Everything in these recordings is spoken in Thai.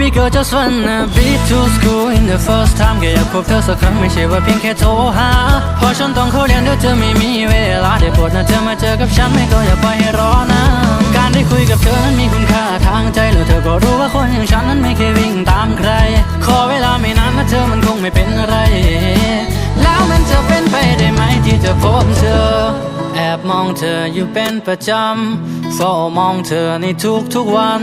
Baby girl just wanna be to school in the first time แค่อยากพบเธอสักครั้งไม่ใช่ว่าเพียงแค่โทรหาเพราะฉันต้องเข้าเรียนเดี๋ยวจะไม่มีเวลาได้โปรดนะเธอมาเจอกับฉันไม่ก็อย่าปล่อยให้รอนะการได้คุยกับเธอนั้นมีคุณค่าทางใจแล้วเธอก็รู้ว่าคนอย่างฉันนั้นไม่เคยวิ่งตามใคร ขอเวลาไม่นานนะเธอมันคงไม่เป็นอะไร แล้วมันจะเป็นไปได้ไหมที่จะพบเธอ แอบมองเธออยู่เป็นประจำเฝ้ามองเธอในทุกๆวัน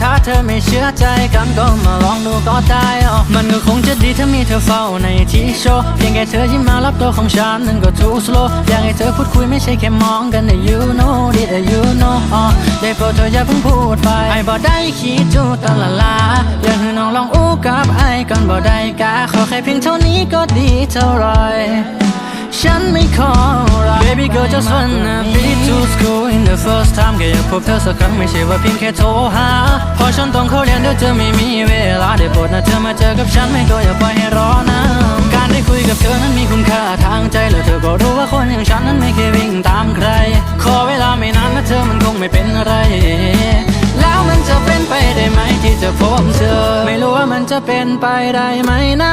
ถ้าเธอไม่เชื่อใจกันก็มาลองดูก็ได้อ๋อมันก็คงจะดีถ้ามีเธอเฝ้าในที่โชว์เพียงแค่เธอยิ้มมารับตัวของฉันนั้นก็ too slow อยากให้เธอพูดคุยไม่ใช่แค่มองกันแต่ you know did you know อ๋อได้โปรดเธออย่าเพิ่งพูดไปไอ้บ่ได้คิดจูตละลาอยากให้น้องลองอู้กับไอ้ก่อนบ่ได้กาขอแค่เพียงเท่านี้ก็ดีเท่าไร ฉันไม่ขอรัก Baby girl just wanna be to school in the first time แค่อยากพบเธอสักครั้งไม่ใช่ว่าเพียงแค่โทรหาเพราะฉันต้องเข้าเรียนเดี๋ยวจะไม่มีเวลาได้โปรดนะเธอมาเจอกับฉันไม่ก็อย่าปล่อยให้รอนะการได้คุยกับเธอนั้นมีคุณค่าทางใจแล้วเธอก็รู้ว่าคนอย่างฉันนั้นไม่เคยวิ่งตามใคร ขอเวลาไม่นานนะเธอมันคงไม่เป็นอะไรแล้วมันจะเป็นไปได้ไหมที่จะพบเธอ ไม่รู้ว่ามันจะเป็นไปได้ไหมนะ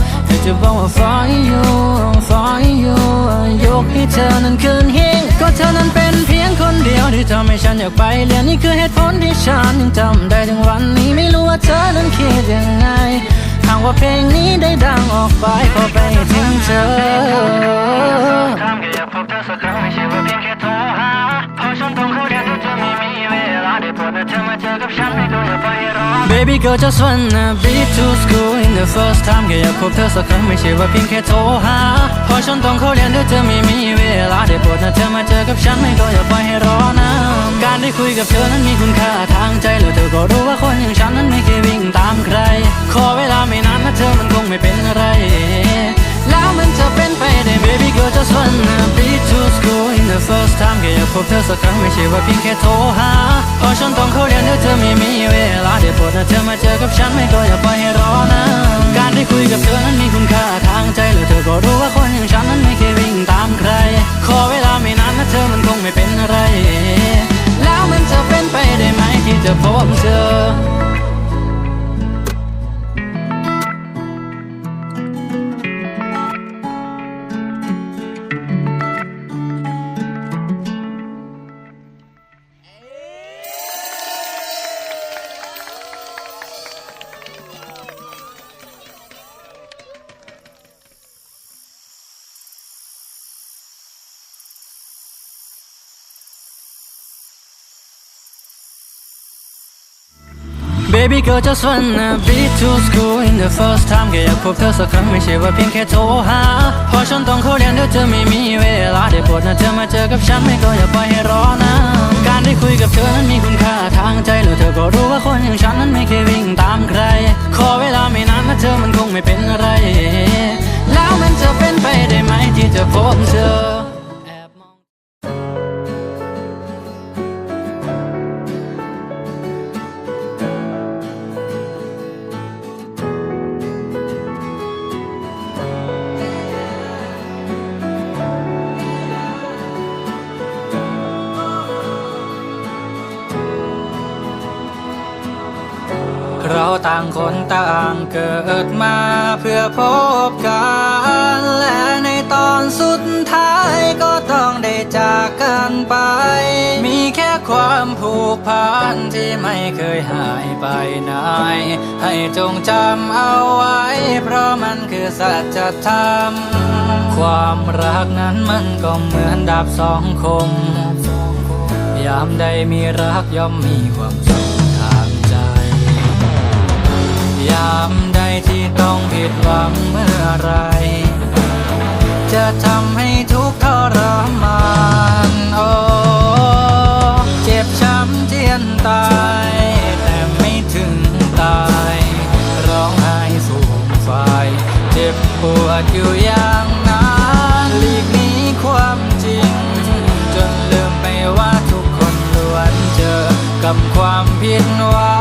จะบอกว่า for you for you ยกให้เธอนั้นขึ้นหิ้งก็เธอนั้นเป็นเพียงคนเดียวที่ทำให้ฉันอยากไปเรียนนี่คือเหตุผลที่ฉันยังจำได้ถึงวันนี้ไม่รู้ว่าเธอนั้นคิดยังไงหากว่าเพลงนี้ได้ดังออกไปขอไปถึงเธอทำแค่อยากพบเธอสักครั้งไม่ใช่ว่าเพียงแค่โทรหาเพราะฉันต้องเข้าาได้โปรดนะเธอมาเจอกับฉันไม่ก็อย่าไปรอ Baby girl just wanna be to school in the first time แค่อยากพบเธอสักครั้งไม่ใช่ว่าเพียงแค่โทรหาเพราะฉันต้องเข้าเรียนที่จะไม่มีเวลาได้โปรดนะเธอมาเจอกับฉันไม่ก็อย่าไปให้รอนะการได้คุยกับเธอนั้นมีคุณค่าทางใจแล้วเธอก็รู้ว่าคนอย่างฉันนั้นไม่เคยวิ่งตามใคร ขอเวลาไม่นานนะเธอมันคงไม่เป็นอะไร แล้วมันจะเป็นไปได้ Baby girl just wanna be to school in the first time แค่อยากพบเธอสักครั้งไม่ใช่ว่าเพียงแค่โทรหาเพราะฉันต้องเข้าเรียนเดี๋ยวเธอไม่มีเวลาได้โปรดนะเธอมาเจอกับฉันไม่ก็อย่าปล่อยให้รอนะ การได้คุยกับเธอนั้นมีคุณค่าทางใจแล้วเธอก็รู้ว่าคนอย่างฉันนั้นไม่เคยวิ่งตามใคร ขอเวลาไม่นานนะเธอมันคงไม่เป็นอะไร แล้วมันจะเป็นไปได้ไหมที่จะพบเธอ Baby girl just wanna be to school in the first time แค่อยากพบเธอสักครั้งไม่ใช่ว่าเพียงแค่โทรหาเพราะฉันต้องเข้าเรียนเดี๋ยวจะไม่มีเวลาได้โปรดนะเธอมาเจอกับฉันไม่ก็อย่าปล่อยให้รอนะการได้คุยกับเธอนั้นมีคุณค่าทางใจแล้วเธอก็รู้ว่าคนอย่างฉันนั้นไม่เคยวิ่งตามใคร ขอเวลาไม่นานนะเธอมันคงไม่เป็นอะไร แล้วมันจะเป็นไปได้ไหม พันที่ไม่เคยหายไปไหน ให้จงจำเอาไว้ เพราะมันคือสัจธรรม ความรักนั้นมันก็เหมือนดาบสองคม ยามใดมีรักย่อมมีความสุขทางใจ ยามใดที่ต้องผิดหวังเมื่อไร จะทำให้ทุกข์ทรมานโอ้ ตายแต่ไม่ถึงตาย ร้องไห้สูงไฟเจ็บปวดอยู่อย่างนั้นหลีกหนีความจริง จนลืมไปว่าทุกคนล้วนเจอกับความผิดหวัง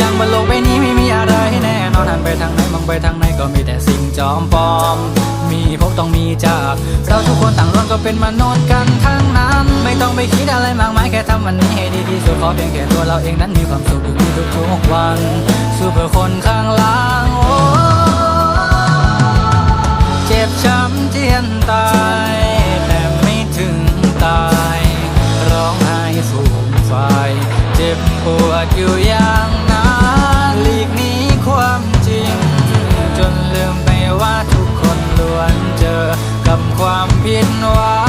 ย่างบนโลกใบนี้ไม่มีอะไรแน่นอนหันไปทางไหนมองไปทางไหนก็มีแต่สิ่งจอมปลอม มีพบต้องมีจาก เราทุกคนต่างล้วนก็เป็นมนุษย์กันทั้งนั้น ไม่ต้องไปคิดอะไรมากมายแค่ทำวันนี้ให้ดีที่สุดขอเพียงแค่ตัวเราเองนั้นมีความสุขอยู่ทุกๆวันสู้เพื่อคนข้างหล่างโอ้เจ็บช้ำเจียนตายแต่ไม่ถึงตาย ร้องไห้ฟูมไฟาเจ็บปวดอยู่ยา ความผิดหวัง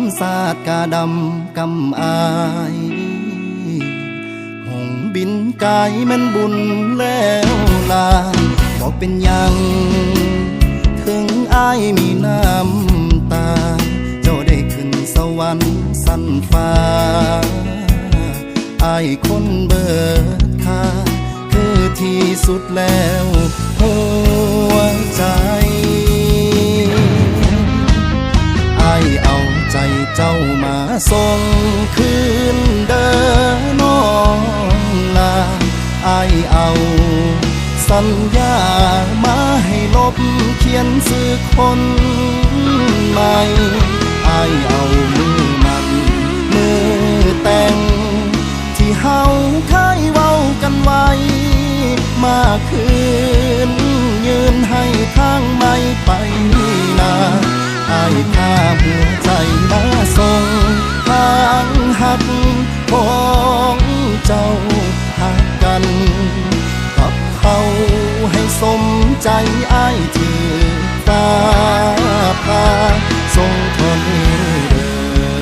สามศาสตร์กาดำกำอายหงบินกายมันบุญแล้วลาบ่เป็นยัง ถึงอายมีน้ำตา เจ้าได้ขึ้นสวรรค์สันฟ้าอายคนเบิดค่าคือที่สุดแล้วหัวใจอเอา ใจเจ้ามาส่งคืนเดินน้องลาไอเอา สัญญามาให้ลบเขียนสื่อคนใหม่ไอเอามือมันมือแต่ง ที่เฮาเคยเว้ากันไว้ มาคืน ยืนให้ทางไม่ไปนา อายพาหัวใจมาส่งทางหักของเจ้าหักกัน กับเขาให้สมใจอายถือตาพาส่งทนเด้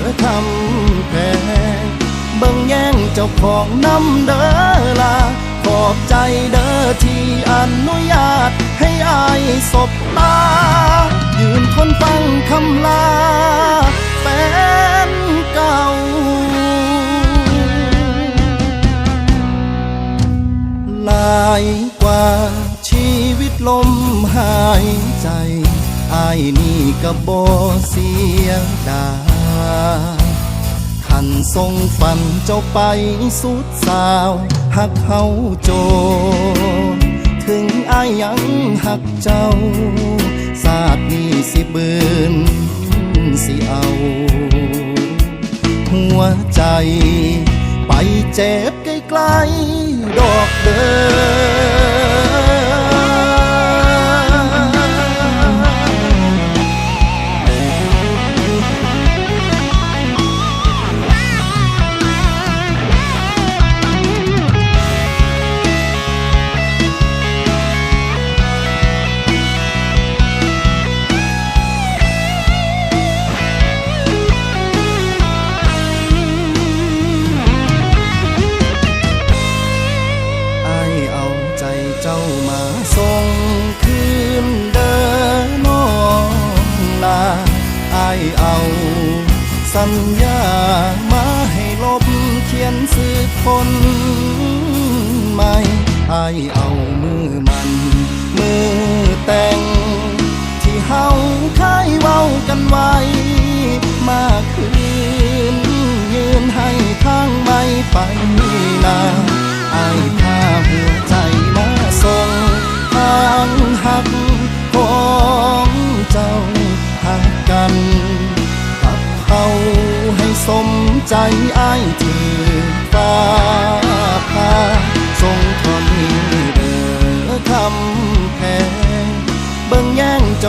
อทำแพงเบิ่งแย่งเจ้าของน้ำเด้อลา อบใจเด้อที่อนุญาตให้อายสบตา ยืนทนฟังคำลาแฟนเก่า หลายกว่าชีวิตลมหายใจอายนี่ก็บ่เสียดาย ขันทรงฝันเจ้าไปสุดสาวหักเฮาโจ ถึงอายังหักเจ้าศาสตร์นี้สิบืนสิเอา หัวใจ ไปเจ็บใกล้ๆดอกเดิม เคยเว้ากันไว้ มาคืน ยืนให้ทางไม่ไปนาไอ้ายพาหัวใจมาส่งทางหักของเจ้าหักกันกับเขาให้สมใจไอ้ายที่ฟ้าพาส่ง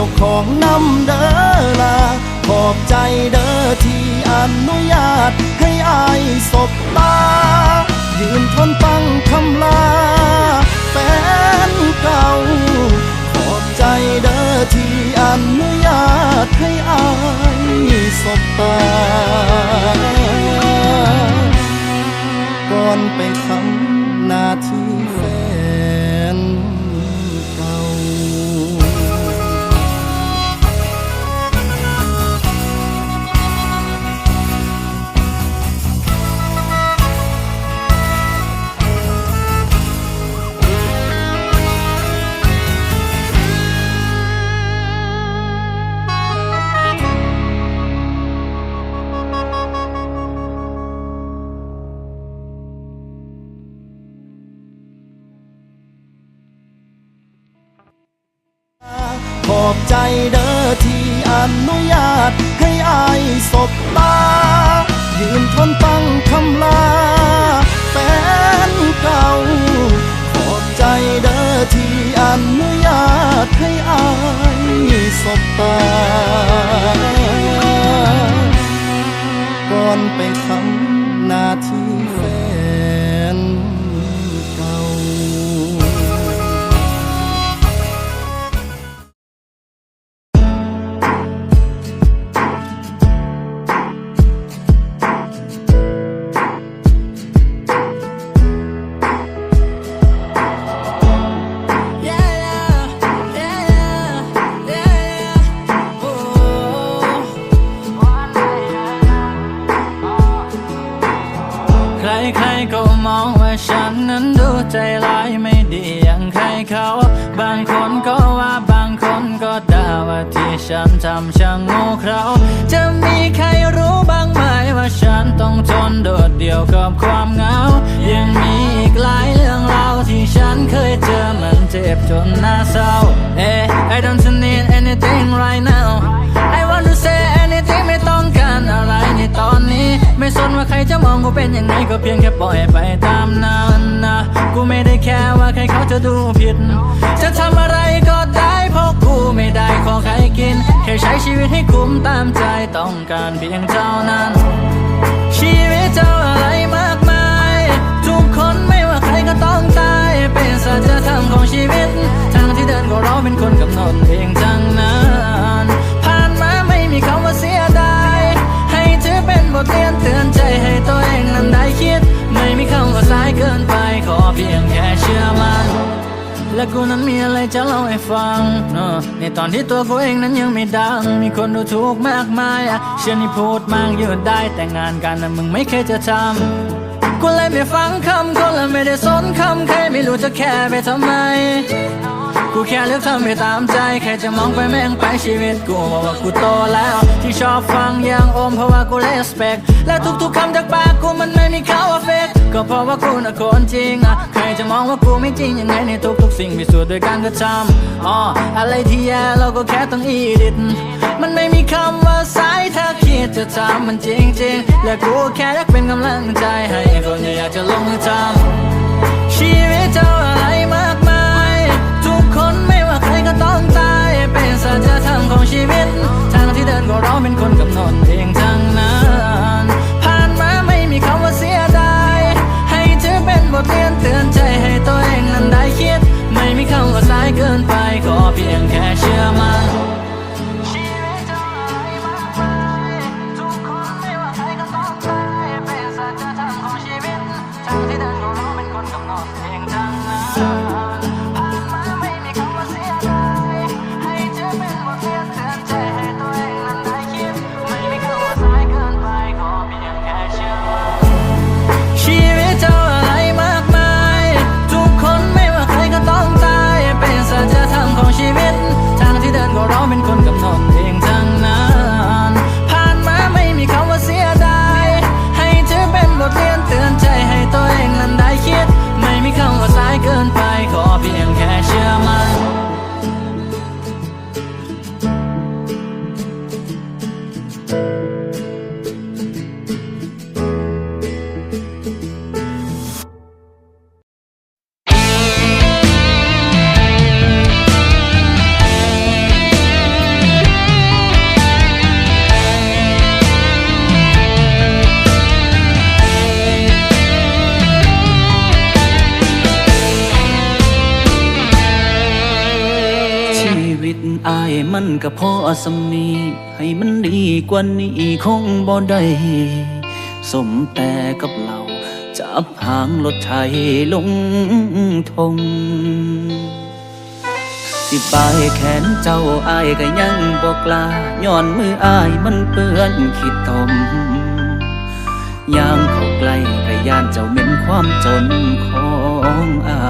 จ้าของนำเด้อลาขอบใจเด้อที่อนุญาต ให้อายสบตา ยืนทนฟังคำลา แฟนเก่า อบใจเด้อที่อนุญาตให้อายสบตา ยืนทนฟังคำลาแฟนเก่า ขอบใจเด้อที่อนุญาตให้อายสบตา ก่อนไปทำหน้าที่ มันเจ็บจนน่าเศร้า Eh, I don't need anything right now I want to say anything ไม่ต้องการอะไรในตอนนี้ ไม่สนว่าใครจะมองกูเป็นยังไงก็เพียงแค่ปล่อยไปตามนั้นนะกูไม่ได้แค่ว่าใครเขาจะดูผิด จะทำอะไรก็ได้เพราะกูไม่ได้ขอใครกิน แค่ใช้ชีวิตให้คุ้มตามใจต้องการเพียงเท่านั้น ชีวิตเจ้าอะไรมาัจธรรมของชีวิต ทางที่เดินก็เราเป็นคนกำหนดเองทั้งนั้นผ่านมาไม่มีคำว่าเสียดายให้ถือเป็นบทเรียนเตือนใจให้ตัวเองนั้นได้คิด ไม่มีคำว่าสายเกินไปขอเพียงแค่เชื่อมันและกูนั้นมีอะไรจะเล่าให้ฟังเนอะในตอนที่ตัวกูเองนั้นยังไม่ดัง มีคนดูถูกมากมายอะเชื่อนี่พูดมากยู่ได้แต่งานกันนะมึงไม่เคยจะทำ กูเลยไม่ฟังคำคนและไม่ได้สนคำใครไม่รู้จะแค่ไปทำไม กูแค่เลือกทำไปตามใจ แค่จะมองไปแม่งไปชีวิตกูบอกว่ากูโตแล้ว ที่ชอบฟังอย่างโอมเพราะว่ากูเลสเปกและทุกๆคำจากปากกูมันไม่มีเขาว่าเฟกก็เพราะว่ากูน่ะคนจริงอะใครจะมองว่ากูไม่จริงยังไงในทุกๆสิ่งพิสูจน์ด้วยการกระทำอ๋ออะไรที่แย่เราก็แค่ต้องอีดิท มันไม่มีคำว่าสายถ้าคิดจะทำมันจริงๆ และกูแค่อยากเป็นกำลังใจให้คนที่อยากจะลงมือทำชีวิตเจ้าอะไรมากมาย ทุกคนไม่ว่าใครก็ต้องตาย เป็นสัจธรรมของชีวิต ทางที่เดินก็เราเป็นคนกำหนดเองายมันก็พอสำนีให้มันดีกว่านี้คงบ่ได้สมแต่กับเราจับหางรถไถลงทง สิบายแขนเจ้าอายก็ยังบอกลาย้อนมืออายมันเปื้อนขีดตมย่างเข้าใกล้ก็ย่านเจ้าเหม็นความจนของอา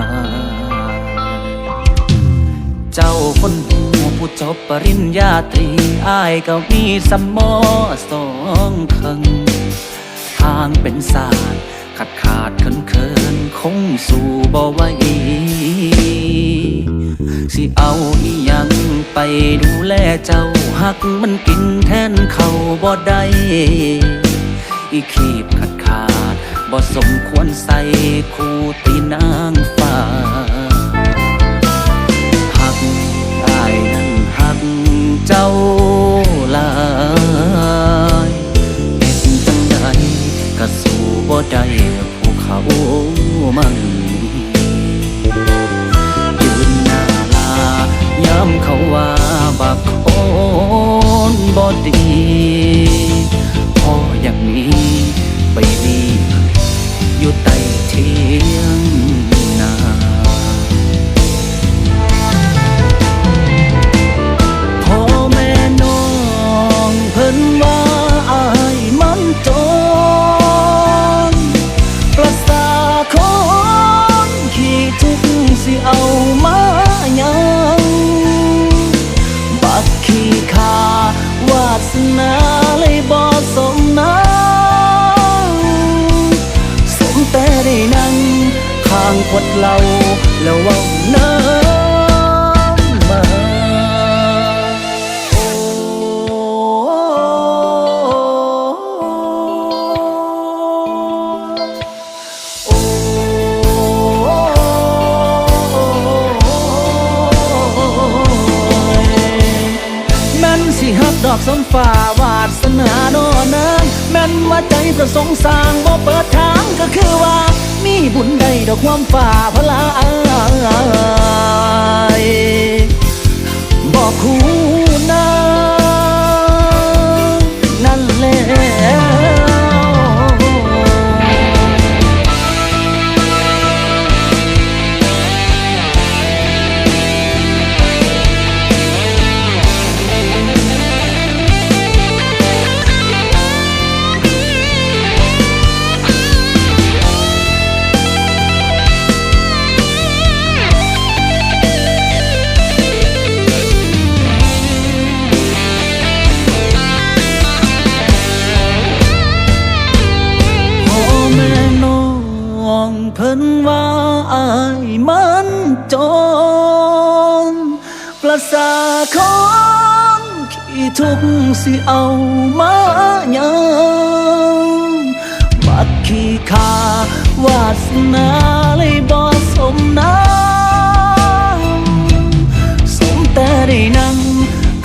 ย เจ้าคนหู ผู้จบปริญญาตรีอายก็มีสมอสองขัง ทางเป็นศาสตร์ขาดขาดเคินเคินคงสู่บ่ไหวสิเอาอีหยังไปดูแลเจ้าหักมันกินแทนเขาบ่ได้อีขีบขาดขาดบ่สมควรใส่คู่ตีนางฟ้า บ่ดีพออย่างนี้ อกสมฝ่าวาสนาโนนางแม่นว่าใจประสงค์สร้างบ่เปิดทางก็คือว่า มีบุญใดดอกความฝ่าพลาอาย เอามายังบักขี้ขาวาสนาเลยบ่สมน้ำสมแต่ได้นั่ง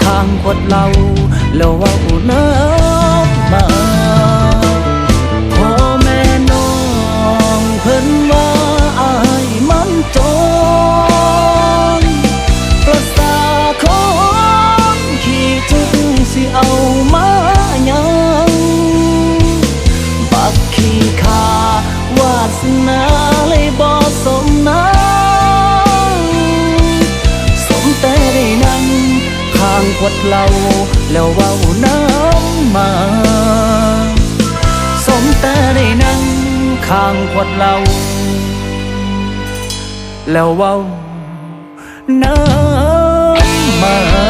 ข้างขวดเหล้าแล้วเว่าน้ ดเหลาแล้วเว้าน้ำมาสมแต่ได้นั่งข้างขวดเหลาแล้วเว้าน้ำมา